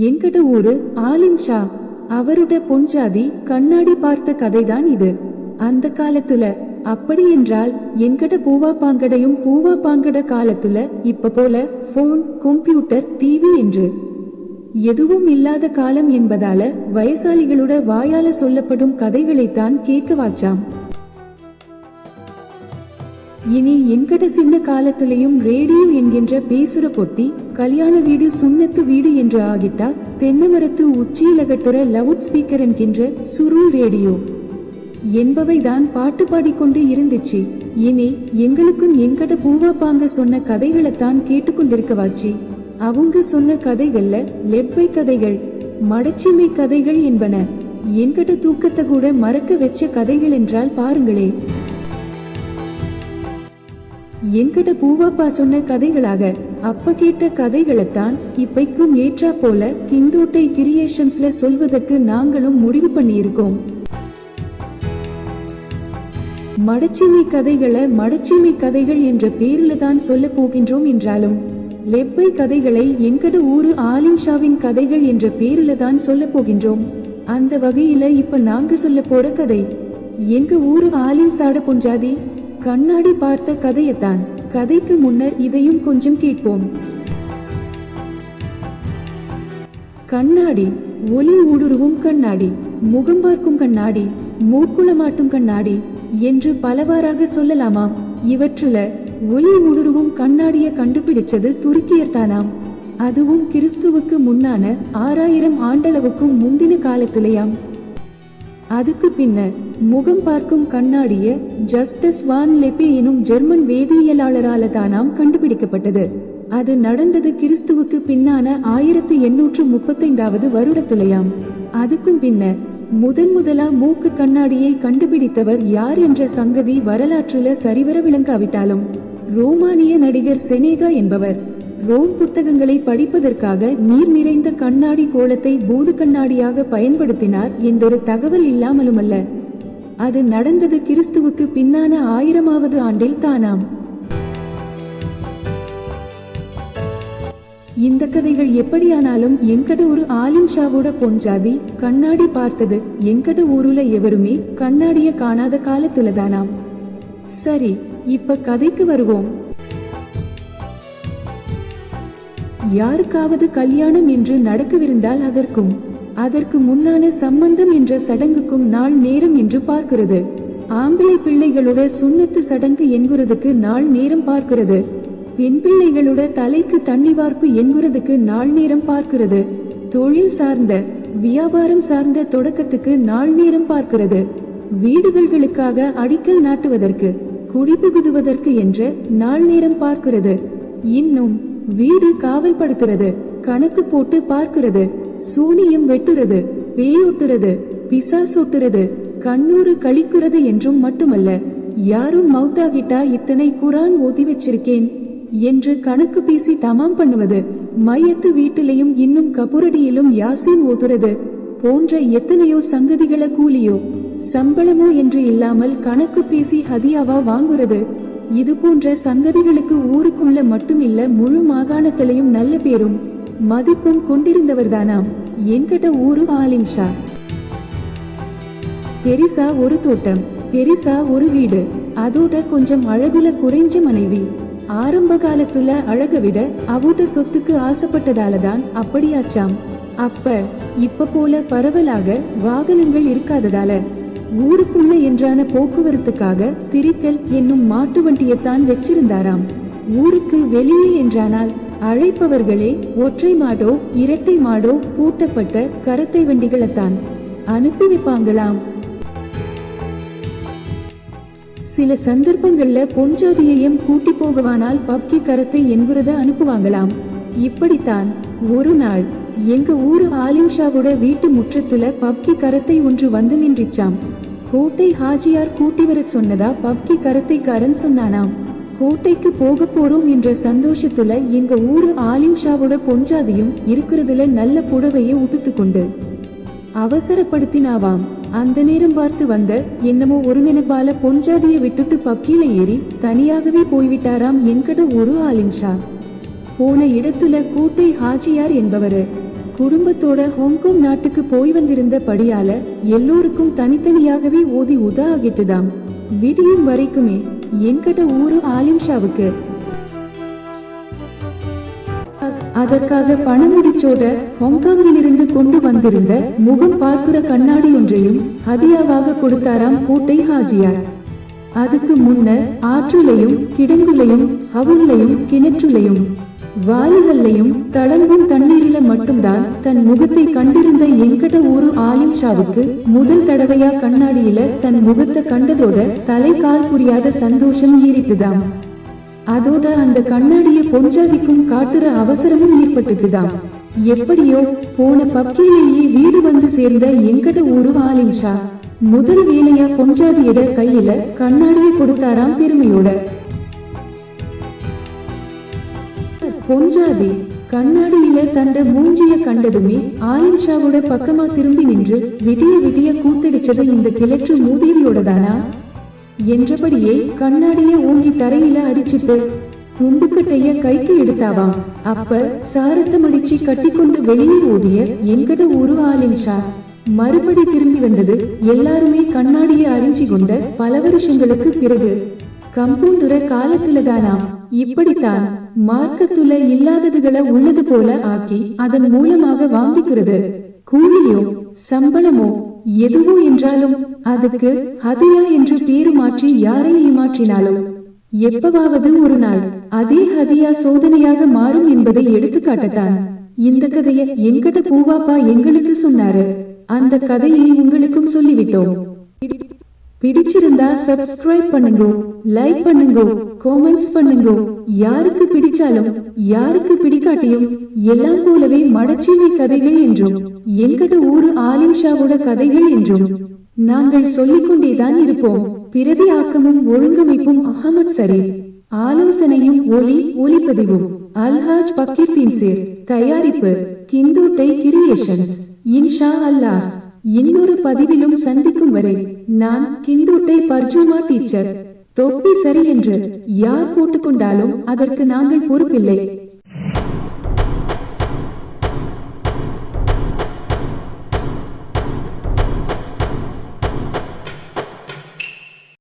எங்கட ஊரு ஆலிம் ஷா அவருட பொஞ்சாதி கண்ணாடி பார்த்த கதைதான் இது. அந்த காலத்துல அப்படி என்றால் எங்கட பூவா பாங்கடையும் பூவா பாங்கட காலத்துல இப்ப போல போன் கம்ப்யூட்டர் டிவி என்று. எதுவும் இல்லாத காலம் என்பதால வயசாளிகளோட வாயால சொல்லப்படும் கதைகளைத்தான் கேட்க வாச்சாம். இனி எங்கட சின்ன காலத்திலையும் ரேடியோ என்கின்ற பேசுற பொட்டி கல்யாண வீடு சுண்ணத்து வீடு என்று ஆகிட்டா தென்னமரத்து உச்சியிலகட்டுற லவுட் ஸ்பீக்கர் என்கின்ற சுருள் ரேடியோ என்பவைதான் பாட்டு பாடிக்கொண்டு இருந்துச்சு. இனி எங்களுக்கும் எங்கட பூவாப்பாங்க சொன்ன கதைகளைத்தான் கேட்டுக்கொண்டிருக்கவாச்சி அவங்க சொன்ன கதைகள்ல லெப்பை கதைகள் மடச்சிமை கதைகள் என்பன. என்கிட்ட தூக்கத்தை கூட மறக்க வச்ச கதைகள் என்றால் பாருங்களே. என்கிட்ட பூவாப்பா சொன்ன கதைகளாக அப்ப கேட்ட கதைகளைத்தான் இப்பைக்கும் ஏற்றா போல கிந்தோட்டை கிரியேஷன்ஸ்ல சொல்வதற்கு நாங்களும் முடிவு பண்ணியிருக்கோம். மடச்சிமை கதைகளை மடச்சிமை கதைகள் என்ற பேரில தான் சொல்ல போகின்றோம் என்றாலும் லெப்பை கதைகளை எங்கட ஊரு ஆலிம்ஷாவின் கதைகள் என்ற பேரில தான் சொல்ல போகின்றோம். அந்த வகையில இப்ப நாங்க சொல்ல போற கதை எங்க ஊரு ஆலிம்சாட பொஞ்சாதி கண்ணாடி பார்த்த கதையத்தான். கதைக்கு முன்னர் இதையும் கொஞ்சம் கேட்போம். கண்ணாடி ஒலி ஊடுருவும் கண்ணாடி முகம் பார்க்கும் கண்ணாடி மூக்குளமாட்டும் கண்ணாடி என்று பலவாறாக சொல்லலாமா? இவற்றுல ஒளி ஊடுருவும் கண்ணாடிய கண்டுபிடிச்சது துருக்கியர் தானாம் அதுவும் கிறிஸ்துவுக்கு முன்னான ஆறாயிரம் ஆண்டளவுக்கும் முந்தின காலத்திலேயாம். அதுக்கு பின்னர் முகம் பார்க்கும் கண்ணாடிய ஜஸ்டஸ் வான் லெபே எனும் ஜெர்மன் வேதியியலாளரால தானாம் கண்டுபிடிக்கப்பட்டது. அது நடந்தது கிறிஸ்துவுக்கு பின்னான ஆயிரத்தி எண்ணூற்று முப்பத்தைந்தாவது வருடத்திலையாம். அதுக்கும் பின்னர் முதன் முதலா மூக்கு கண்ணாடியை கண்டுபிடித்தவர் யார் என்ற சங்கதி வரலாற்றுல சரிவர விளங்காவிட்டாலும் ரோமானிய நடிகர் செனேகா என்பவர். ரோம் புத்தகங்களை படிப்பதற்காக நீர் நிறைந்த கண்ணாடி கோலத்தை பூது கண்ணாடியாக பயன்படுத்தினார் என்றொரு தகவல் இல்லாமலுமல்ல. அது நடந்தது கிறிஸ்துவுக்கு பின்னான ஆயிரமாவது ஆண்டில் தானாம். இந்த கதைகள் எப்படியானாலும் எங்கட ஒரு ஆலிம் ஷாவோட பொஞ்சாதி கண்ணாடி பார்த்தது எங்கட ஊருல எவருமே கண்ணாடிய காணாத காலத்துலதானாம் சரி இப்ப கதைக்கு வருவோம். யாருக்காவது கல்யாணம் என்று நடக்கவிருந்தால் அதற்கும் அதற்கு முன்னான சம்பந்தம் என்ற சடங்குக்கும் நாள் நேரம் என்று பார்க்கிறது. ஆம்பிளை பிள்ளைகளோட சுண்ணத்து சடங்கு என்கிறதுக்கு நாள் நேரம் பார்க்கிறது. பெண் பிள்ளைகளோட தலைக்கு தண்ணி வார்ப்பு என்கிறதுக்கு நாள் நேரம் பார்க்கிறது. தொழில் சார்ந்த வியாபாரம் சார்ந்த தொடக்கத்துக்கு நாள் நேரம் பார்க்கிறது. வீடுகளுக்காக அடிக்கல் நாட்டுவதற்கு குடிபுகுதுவதற்கு என்ற நாள் நேரம் பார்க்கிறது. இன்னும் வீடு காவல் படுத்துறது கணக்கு போட்டு பார்க்கிறது சூனியம் வெட்டுறது பேயொட்டுறது பிசாசொட்டுறது கண்ணூறு கழிக்கிறது என்றும் மட்டுமல்ல யாரும் மௌத்தாகிட்டா இத்தனை குரான் ஓதி வச்சிருக்கேன் என்று கணக்கு பேசி தமாம் பண்ணுவது மையத்து வீட்டிலையும் இன்னும் கபுரடியிலும் யாசின் ஓதுறது போன்ற எத்தனையோ சங்கதிகள கூலியோ சம்பளமோ என்று இல்லாமல் கணக்கு பேசி ஹதியாவா வாங்குறது இது போன்ற சங்கதிகளுக்கு ஊருக்குள்ள மட்டுமில்ல முழு மாகாணத்திலையும் நல்ல பேரும் மதிப்பும் கொண்டிருந்தவர்தானாம். என்கிட்ட ஊரு ஆலிம்ஷா. பெரிசா ஒரு தோட்டம் பெரிசா ஒரு வீடு அதோட கொஞ்சம் அழகுல குறைஞ்ச மனைவி. ஆரம்ப காலத்துல அழக விட அவுட சொத்துக்கு ஆசைப்பட்டதாலதான் அப்படியாச்சாம். அப்ப இப்ப போல பரவலாக வாகனங்கள் இருக்காததால ஊருக்குள்ள என்றான போக்குவரத்துக்காக திரிக்கல் என்னும் மாட்டு வண்டியைத்தான் வச்சிருந்தாராம். ஊருக்கு வெளியே என்றானால் அழைப்பவர்களே ஒற்றை மாடோ இரட்டை மாடோ பூட்டப்பட்ட கரத்தை வண்டிகளைத்தான் அனுப்பி வைப்பாங்களாம். சில சந்தர்ப்பங்கள்ல பொன்ஜாதியையும் கூட்டி போகவானால் பப்கி கரத்தை என்கிறத அனுப்புவாங்களாம். இப்படித்தான் ஒரு நாள் எங்க ஊரு ஆலிம்ஷாவோட வீட்டு முற்றத்துல பப்கி கரத்தை ஒன்று வந்து நின்றுச்சாம். கோட்டை ஹாஜியார் கூட்டி வர சொன்னதா பப்கி கரத்தைக்காரன் சொன்னானாம். கோட்டைக்கு போக போறோம் என்ற சந்தோஷத்துல எங்க ஊரு ஆலிம்ஷாவோட பொஞ்சாதியும் இருக்கிறதுல நல்ல புடவையை உடுத்து கொண்டு அவசரப்படுத்தினாவாம். அந்த நேரம் பார்த்து வந்த என்னமோ ஒரு நினைப்பால பொஞ்சாதியை விட்டுட்டு பக்கியில ஏறி தனியாகவே போய்விட்டாராம் என்கட ஒரு ஆலிம்ஷா போன இடத்துல கூட்டை ஹாஜியார் என்பவரு. குடும்பத்தோட ஹாங்காங் நாட்டுக்கு போய் வந்திருந்த படியால எல்லோருக்கும் தனித்தனியாகவே ஓதி உதா ஆகிட்டுதாம். விடியும் வரைக்குமே என்கிட்ட ஊரு ஆலிம்ஷாவுக்கு. அதற்காக பணமுடிச்சோட ஹாங்காங்கில் இருந்து கொண்டு வந்திருந்த முகம் பார்க்கிற கண்ணாடி ஒன்றையும் ஹதியாவாக கொடுத்தாராம் கோட்டை ஹாஜியார். அதுக்கு முன்ன ஆற்றுலையும் கிடங்குலையும் ஹவுல்லையும் கிணற்றுலையும். வாலிகள்லையும் தளங்கும் தண்ணீரில மட்டும்தான் தன் முகத்தை கண்டிருந்த எங்கட ஊரு ஆலிம் ஷாவுக்கு முதல் தடவையா கண்ணாடியில தன் முகத்தை கண்டதோட தலை கால் புரியாத சந்தோஷம் ஏறிட்டுதாம் அதோட அந்த கண்ணாடிய பொஞ்சாதிக்கும் காட்டுற அவசரமும் ஏற்பட்டுட்டுதான் எப்படியோ போன பக்கிலேயே வீடு வந்து சேர்ந்த எங்கட ஊரு ஆலிம் ஷா முதல் வேலையா பொஞ்சாதியிட கையில கண்ணாடிய கொடுத்தாராம் பெருமையோட. பொஞ்சாதி கண்ணாடியில தண்ட மூஞ்சிய கண்டதுமே ஆலிம்ஷாவோட பக்கமா திரும்பி நின்று விடிய விடிய கூத்தடிச்சது இந்த கிளற்று மூதேவியோட தானா என்றபடியே கண்ணாடிய ஓங்கி தரையில அடிச்சிட்டு தும்புக்கட்டைய கைக்கு எடுத்தாவாம். அப்ப சாரத்தம் அடிச்சு கட்டிக்கொண்டு வெளியே ஓடிய எங்கட ஒரு ஆலிம் ஷா. மறுபடி திரும்பி வந்தது எல்லாருமே கண்ணாடியை அறிஞ்சி கொண்ட பல வருஷங்களுக்கு பிறகு. கம்பவுண்டுற காலத்துல தானாம் இப்படித்தான் மார்க்கத்துல இல்லாததுகளை உள்ளது போல ஆக்கி அதன் மூலமாக வாங்கிக்கிறது. கூலியோ சம்பளமோ எதுவோ என்றாலும் அதுக்கு ஹதியா என்று பேரு மாற்றி யாரை ஏமாற்றினாலும்? எப்பவாவது ஒரு நாள் அதே ஹதியா சோதனையாக மாறும் என்பதை எடுத்துக்காட்டத்தான். இந்த கதையை என்கிட்ட பூவாப்பா எங்களுக்கு சொன்னாரு. அந்த கதையை உங்களுக்கும் சொல்லிவிட்டோம். பிடிச்சிருந்தா சப்ஸ்கிரைப் பண்ணுங்க லைக் பண்ணுங்க காமெண்ட்ஸ் பண்ணுங்க. யாருக்கு பிடிச்சாலும் யாருக்கு பிடிக்காட்டியும் எல்லாம் போலவே மடச்சீமை கதைகள் என்றும் எங்கட ஊரு ஆலிம்ஷாவோட கதைகள் என்றும் நாங்கள் சொல்லிக் கொண்டேதான் இருப்போம். பிரதி ஆக்கமும் ஒழுங்கமைப்பும் அகமத் சரீப். ஆலோசனையும் ஒலி ஒலிப்பதிவும். அல்ஹாஜ் பக்கீர்த்தின் சேர். தயாரிப்பு கிந்தோட்டை கிரியேஷன்ஸ். இன்ஷா அல்லாஹ். இன்னொரு பதிவிலும் சந்திக்கும் வரை நான் கிந்துட்டை பர்ஜுமா டீச்சர். தொப்பி சரி என்று யார் போட்டுக்கொண்டாலும் அதற்கு நாங்கள் பொறுப்பில்லை.